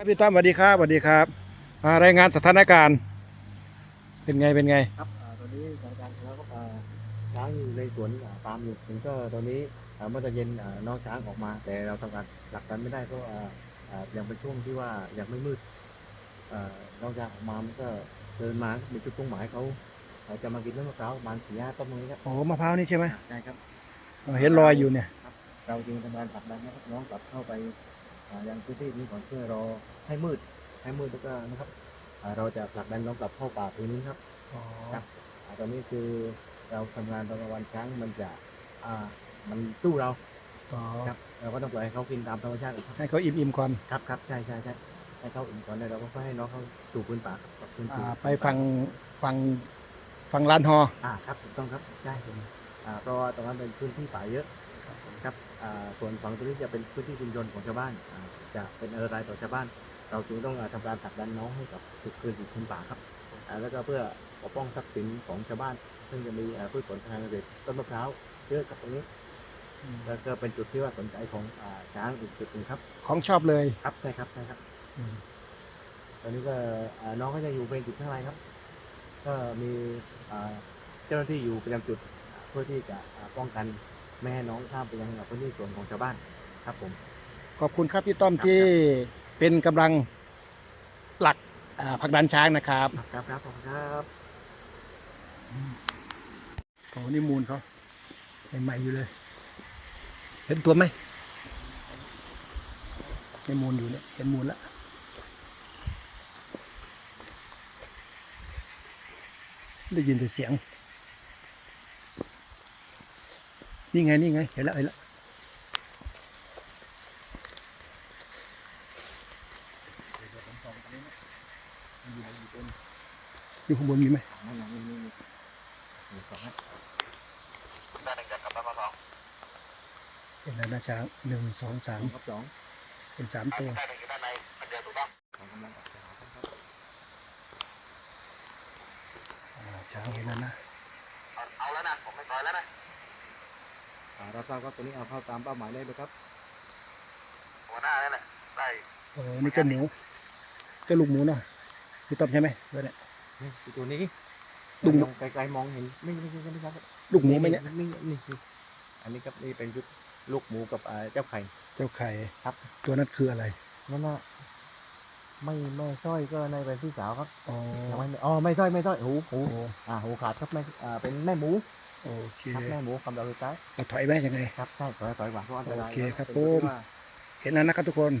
ครับพี่ต้อมสวัสดีครับสวัสดีครับอ่ารายงานสถานการณ์ เป็นไงเป็นไงครับอ่าตอนนี้สถานการณ์แล้วก็อ่าช้างอยู่ในสวนอ่าปาล์มอยู่ถึงก็ตอนนี้อ่าเมื่อตอนเย็นอ่าน้องช้างออกมา แต่เราทำการหลักกันไม่ได้เพราะอ่าอ่ายังเป็นช่วงที่ว่ายังไม่มืดอ่าน้องช้างออกมามันก็เดินมามีจุดมุ่งหมายเขาเขาจะมากินต้นมะพร้าวประมาณสี่ห้าต้นตรงนี้ครับโอ้มะพร้าวนี่ใช่ไหมใช่ครับอ๋อเห็นรอยอยู่เนี่ยครับเราจึงทำการผลักดันนะครับน้องกลับเข้าไปอ่า ยังพื้นที่นี้ก่อนเพื่อรอให้มืดให้มืดแล้วก็นะครับอ่าเราจะผลักดันน้องกลับเข้าป่าพื้นนี้ครับอ๋อครับอ่าตอนนี้คือเราทำงานตอนกลางวันช้างมันจะอ่ามันสู้เราอ๋อครับเราก็ต้องปล่อยให้เขากินตามธรรมชาติครับให้เขาอิ่มอิ่มๆก่อนครับครับใช่ใช่ใช่ให้เขาอิ่มก่อนแล้วเราก็ให้น้องเขาสู่พื้นป่าครับพื้นอ่าสู่ไปฟังฟังฟังลานฮออ่าครับถูกต้องครับใช่ผมอ่าเพราะว่าตรงนั้นเป็นพื้นที่ป่าเยอะ ครับอ่าส่วนฝั่งตรงนี้จะเป็นพื้นที่ชุมชนของชาวบ้านอ่าจะเป็นอันตรายต่อชาวบ้าน เราจึงต้องอ่าทำการผลักดันน้องให้กับสู่คืนสู่พื้นป่าครับอ่าแล้วก็เพื่อปกป้องทรัพย์สินของชาวบ้าน ซึ่งจะมีอ่าพืชผลทางการเกษตรต้นมะพร้าวเยอะครับตรงนี้แล้วก็เป็นจุดที่ว่าสนใจของอ่าช้างอีกจุดหนึ่งครับ ของชอบเลยครับใช่ครับใช่ครับอืมตอนนี้ก็อ่าน้องก็จะอยู่เป็นจุดข้างในครับ ก็มีอ่าเจ้าหน้าที่อยู่ประจำจุดเพื่อที่จะอ่าป้องกัน ไม่ให้น้องข้ามไปยังพื้นที่ส่วนของชาวบ้านครับผม ขอบคุณครับพี่ต้อมครับที่เป็นกำลังหลักอ่าผลักดันช้างนะครับ ครับครับขอบคุณครับโอ้นี่มูลเขาใหม่ๆอยู่เลย เห็นตัวไหมในมูลอยู่เนี่ยเห็นมูลแล้วได้ยินแต่เสียง นี่ไง นี่ไง เห็นแล้วเห็นแล้วอยู่ข้างบนมีไหมนั่นนั่นนี่นี่นี่สองเป็นแล้วนะช้างหนึ่งสองสามครับสองเป็นสามตัวช้างเห็นแล้วนะเอาแล้วนะผมไม่ต่อยแล้วนะ เราทราบครับตัวนี้เอาเข้าตามเป้าหมายได้เลยครับหัวหน้านั่นแหละได้โอ้นี่ก็หมูก็ลูกหมูเนาะพี่ต้อมใช่ไหมเบอร์เนี่ย นี่ตัวนี้ดุมมองไกลๆมองเห็นไม่ไม่ไม่ไม่ครับลูกหมูไหมเนี่ยนี่นี่นี่อันนี้ครับนี่เป็นชุดลูกหมูกับอ่าเจ้าไข่ เจ้าไข่ครับ ตัวนั้นคืออะไรนั่นน่ะไม่ไม่สร้อยก็ในเป็นพี่สาวครับอ๋อยังไม่อ๋อไม่สร้อยไม่สร้อยหูหูโอ้อ่าหูขาดครับไม่อ่าเป็นแม่หมู โอเคครับแม่หมูคำเดาสุดท้ายเราถอยไหมยังไงครับใช่ถอยถอยหวานเพราะอันตรายโอเคครับเป็นตัวที่ผมว่าเห็นแล้วนะครับทุกคน